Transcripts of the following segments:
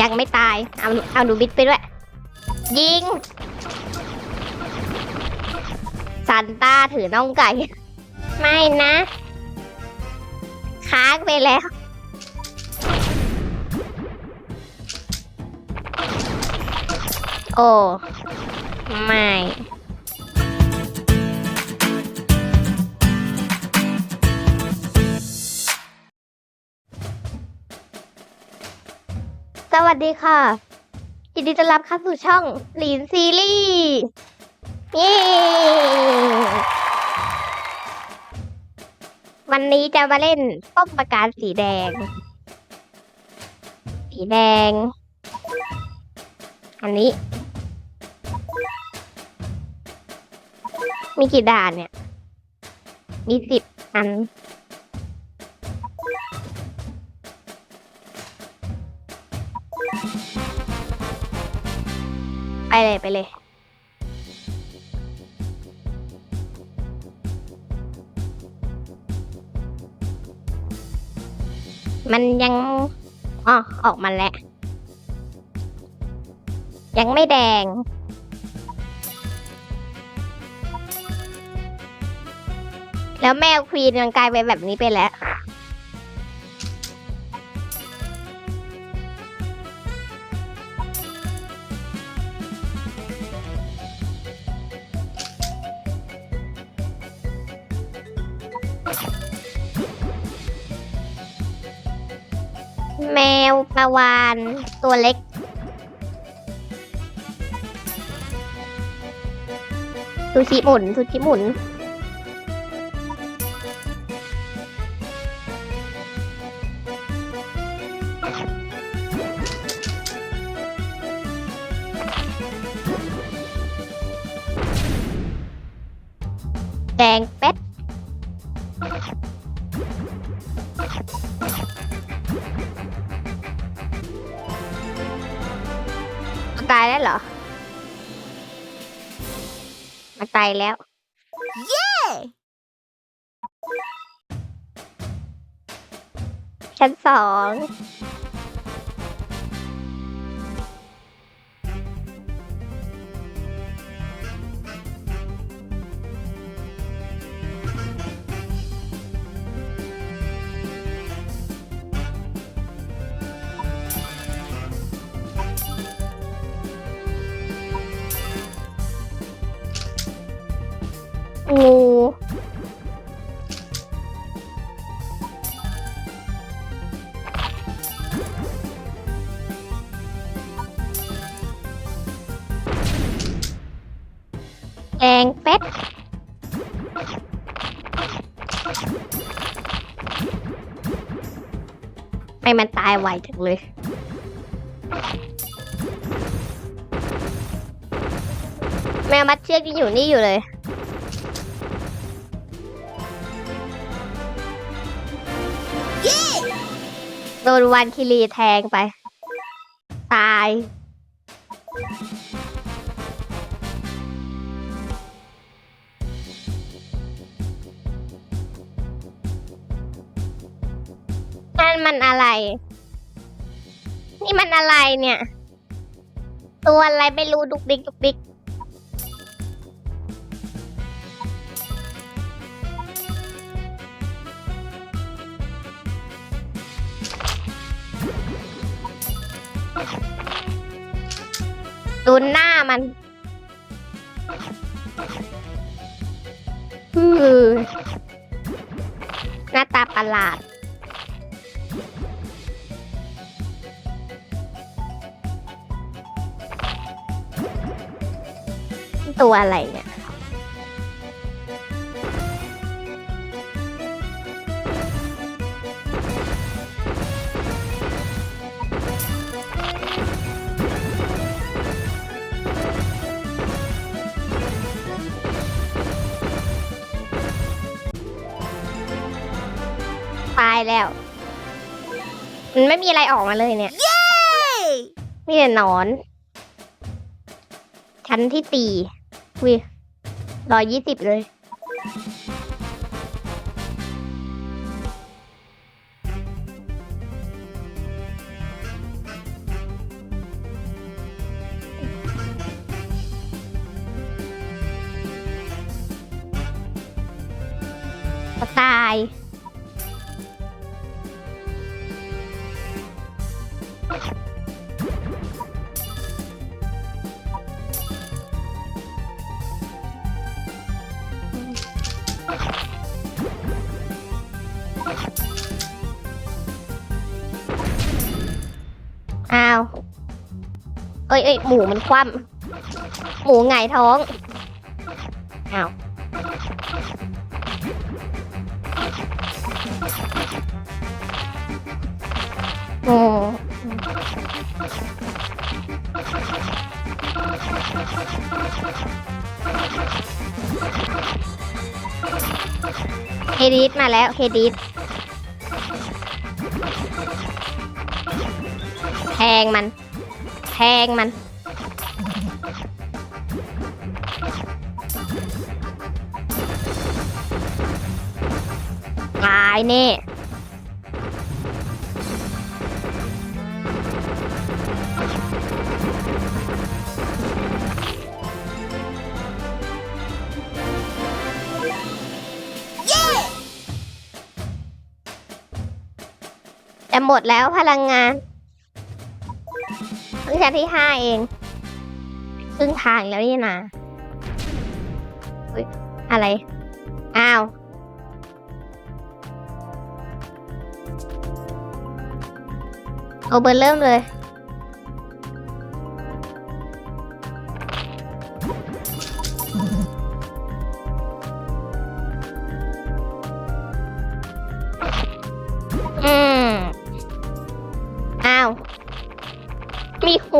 ยังไม่ตาย เอาเอาดูบิดไปด้วย ยิงซันต้าถือน่องไก่ ไม่นะ ค้างไปแล้ว โอ้ ไม่ สวัสดีค่ะยินดีต้อนรับเข้าสู่ช่องหลีนซีรีส์เย้วันนี้จะมาเล่นป้อมปราการสีแดง สีแดง อันนี้ มีกี่ด่านเนี่ย มีสิบอัน ไปเลยไปเลยมันยังอ๋อออกมาแล้ว ยังไม่แดง แล้วแมวควีนมันกลายเป็นแบบนี้ไปแล้ว วปลาวานตัวเล็ก ซูชิหมุน ซูชิหมุน แดงเป็ด แล้วเหรอ มันตายแล้ว เย้ ชั้นสอง แดงเป็ดไม่มันตายไวจังเลยแมวมัดเชือกยังอยู่นี่อยู่เลย โดนวันคิรีแทงไป ตาย นั่นมันอะไร นี่มันอะไรเนี่ย ตัวอะไรไม่รู้ดุกดิกดุกดิก มันคือหน้าตาประหลาด ตัวอะไรเนี่ย แล้ว มันไม่มีอะไรออกมาเลยเนี่ย เย้ มีแต่หนอน ชั้นที่ตีวิร้อยยี่สิบเลย ตาย เอ้ยหมูมันคว่ำหมูหงท้องอ้าวโอ้เฮดิสมาแล้วเฮดิสแทงมัน แทงมัน ตายแน่แต่หมดแล้วพลังงาน เพิ่ที่ห้าเองครึ่งทางแล้วนี่นะออะไร อ้าวเอาเบอร์เริ่มเลย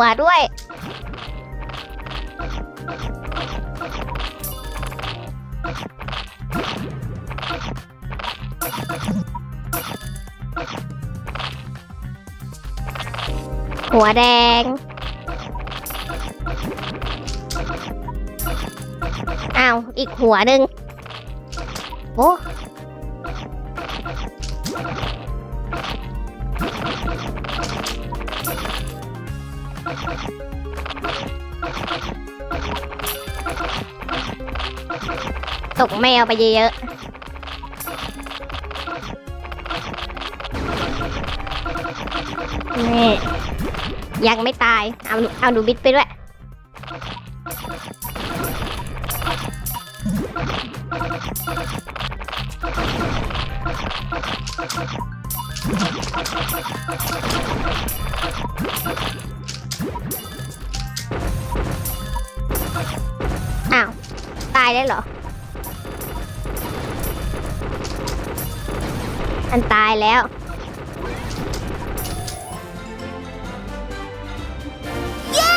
หัวด้วย หัวแดง อ้าว อีกหัวหนึ่งโอ้ ตกแมวไปเยอะๆนี่ยังไม่ตาย เอาเอาหนูบิดไปด้วย อ้าว ตายได้เหรอ มันตายแล้ว เย้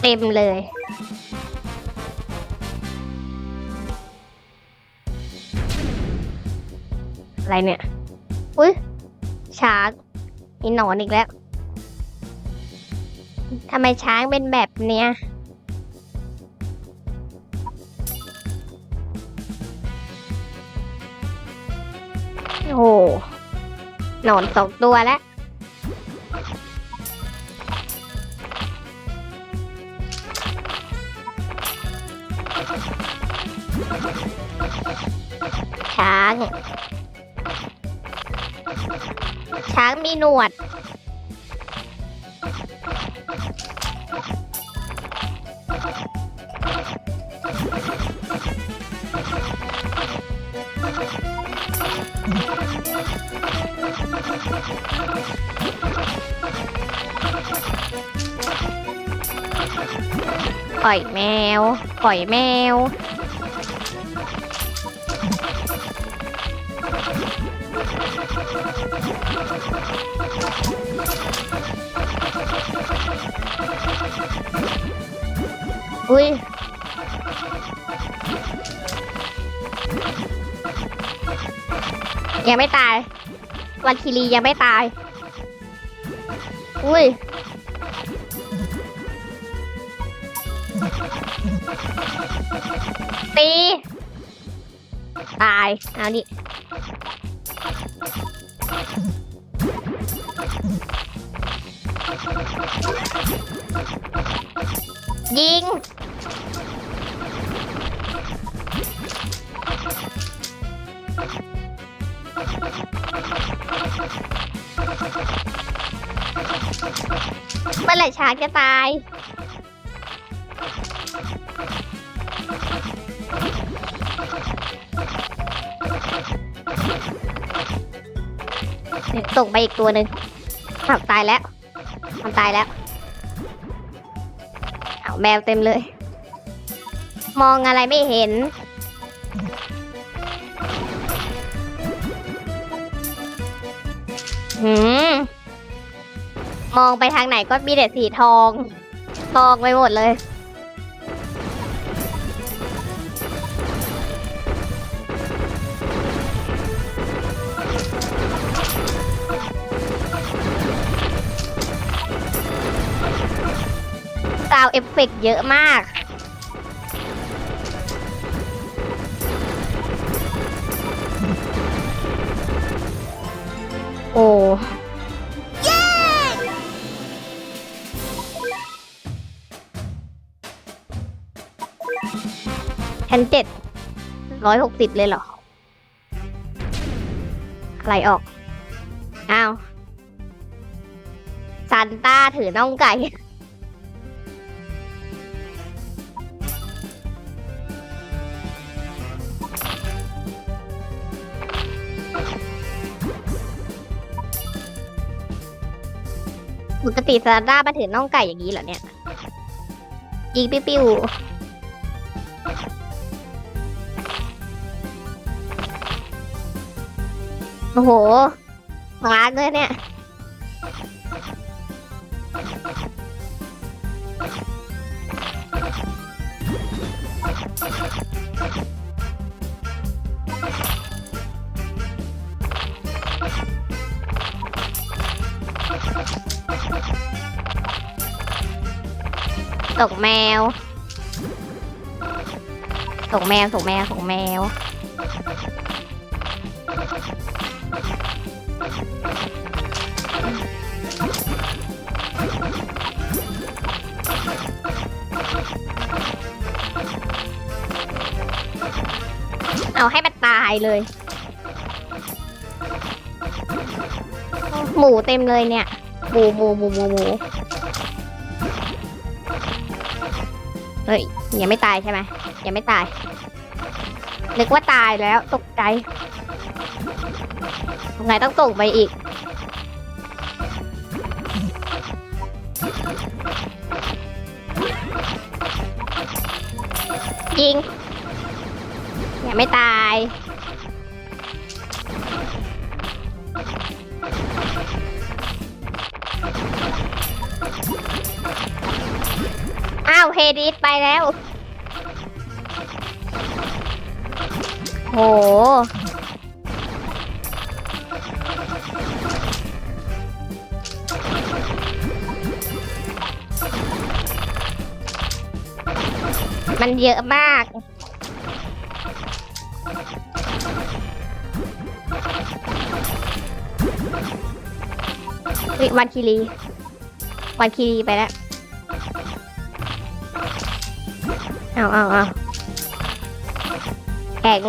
เต็มเลย อะไรเนี่ย อุ้ยช้างมีหนอนอีกแล้ว ทำไมช้างเป็นแบบเนี้ย โอ้โหหนอนสองตัวแล้วช้าง ช้างมีหนวด ปล่อยแมว ปล่อยแมว อุ้ยยังไม่ตาย วันคีรียังไม่ตาย อุ้ย เอาดิยิง เมื่อไหร่ช้างจะตาย ส่งไปอีกตัวหนึ่งอ้าวตายแล้วมันตายแล้วเอาวแมวเต็มเลย มองอะไรไม่เห็น หืม มองไปทางไหนก็มีแต่สีทอง ทองไปหมดเลย ฟเฟกเยอะมาก โอ้ชั้นเจ็ดร้อยหกสิบเลยเหรอ อะไรออก อ้าวซานต้าถือน่องไก่ ปกติซาร่ามาถือน่องไก่อย่างนี้เหรอเนี่ย ยิงปิ้วๆโอ้โหมาร์กเลยเนี่ย ตกแมว ตกแมว ตกแมว ตกแมว เอาให้มันตายเลย หมูเต็มเลยเนี่ย หมูหมูหมูหมูหมู เฮ้ยยังไม่ตายใช่ไหมยังไม่ตาย นึกว่าตายแล้วตกใจไงต้องส่งไปอีก ยิงยังไม่ตายาวเฮดิสไปแล้ว โห มันเยอะมากเฮ้ยวันคีรี วันคีรีไปแล้ว เอาเอาเอาแข็ง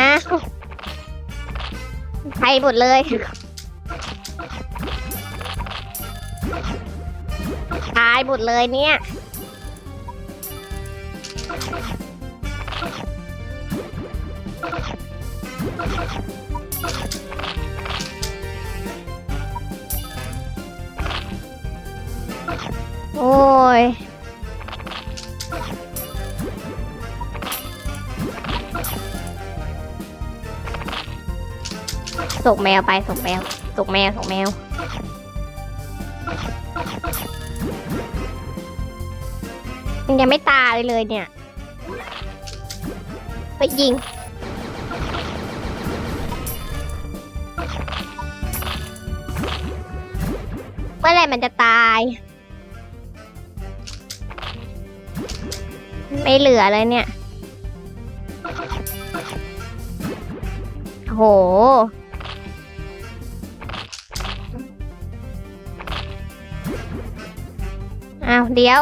อ้าวไปหมดเลยตายหมดเลยเนี่ย โอ้ยส่งแมวไปส่งแมวส่งแมวส่งแมว มันยังไม่ตายเลยเนี่ยไปยิงเมื่อไรมันจะตาย ไม่เหลือเลยเนี่ย โห อ้าว เดี๋ยว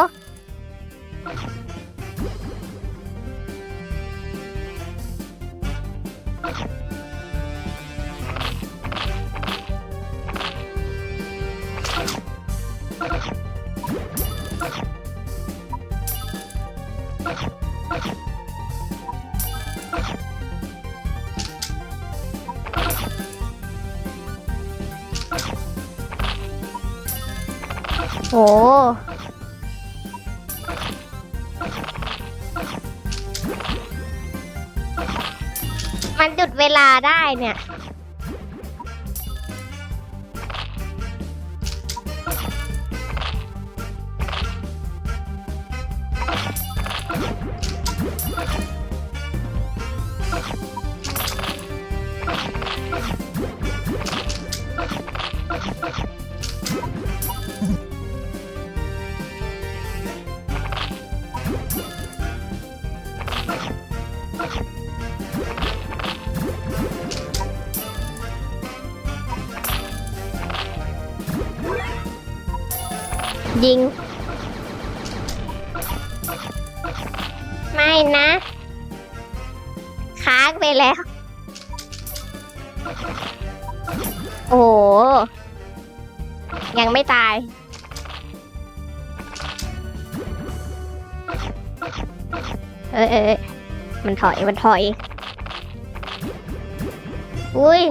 เนี่ย ยิง ไม่นะ ค้างไปแล้ว โอ้ยังไม่ตาย เอยเออมันถอย มันถอย อุ้ย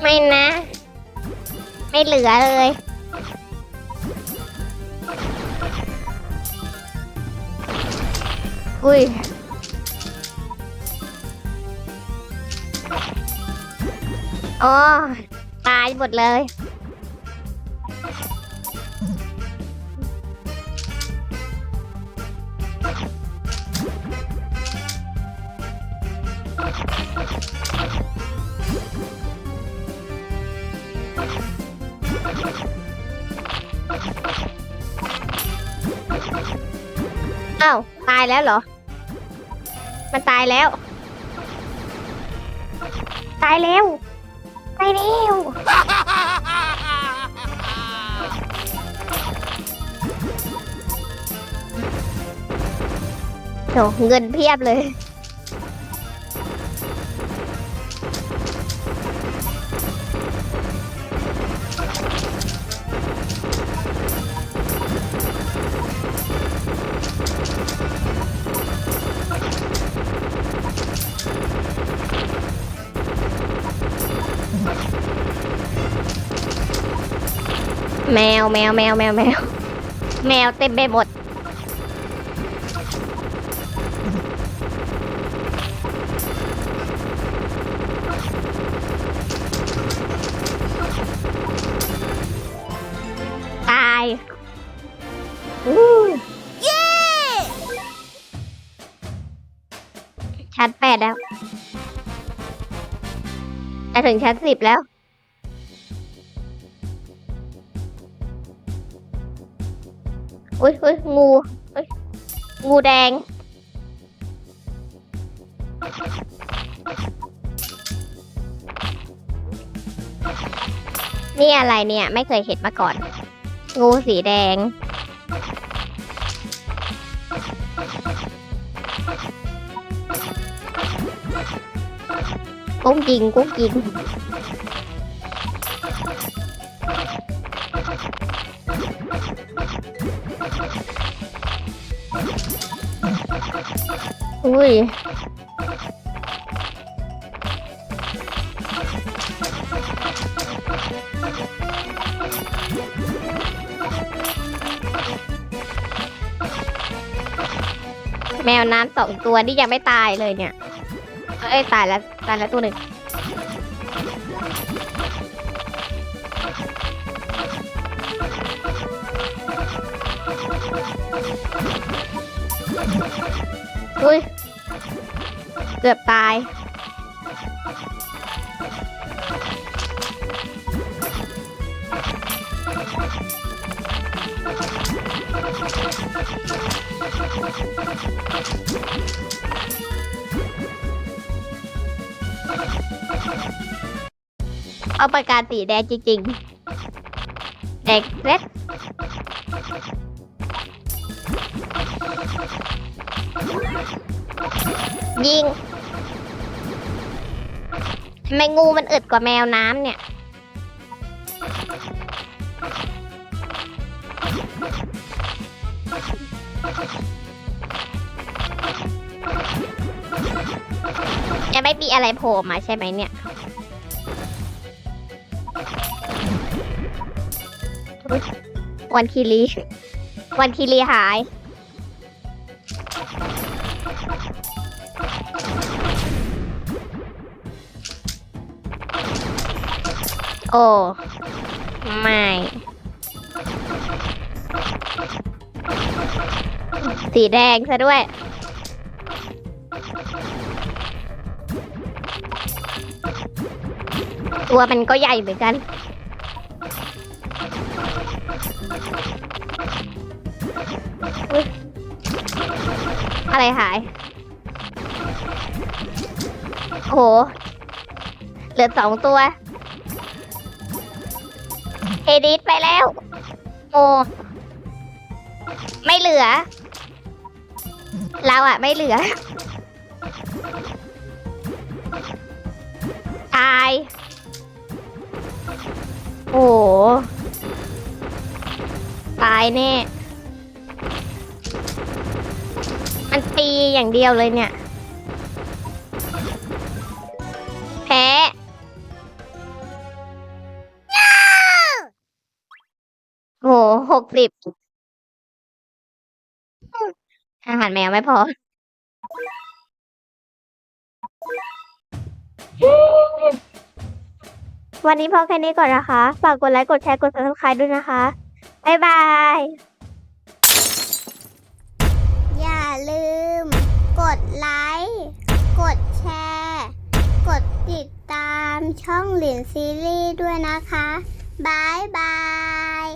ไม่นะ ไม่เหลือเลยอุ้ยอ๋อตายหมดเลย อ้าว ตายแล้วเหรอ มันตายแล้ว ตายแล้ว ตายแล้วโหเงินเพียบเลย วแมวแมวแมวแมวแมวเต็มไปหมด ตายอู้ชั้นแปดแล้ว จะถึงชั้นสิบแล้ว อุ้ยอุ้ยงูอุ้ยงูแดง นี่อะไรเนี่ย ไม่เคยเห็นมาก่อน งูสีแดง กุ้งกิงกุ้งกิง อุ้ย แมวน้ำสองตัวนี่ยังไม่ตายเลยเนี่ย เอ้ยตายแล้วตายแล้วตัวหนึ่ง อุ้ย เกือบตาย เอาปากกาสีแดงจริงๆ แดงเล็ด ยิงทำไมงูมันอึดกว่าแมวน้ำเนี่ยยังไม่มีอะไรโผล่มาใช่ไหมเนี่ยวันคีรีวันคีรีหาย โอ้ ไม่ สีแดงซะด้วย ตัวมันก็ใหญ่เหมือนกัน อะไรหายโหเหลือสองตัว ดิสไปแล้วโอ้ไม่เหลือ เราอะไม่เหลือ ตาย โอ้ตายแน่ มันตีอย่างเดียวเลยเนี่ย หกสิบอาหารแมวไม่พอ วันนี้พอแค่นี้ก่อนนะคะ ฝากกดไลค์ กดแชร์ กด subscribe ด้วยนะคะ บ๊ายบาย อย่าลืม กดไลค์ กดแชร์ กดติดตามช่องหลินซีรีส์ด้วยนะคะบายบาย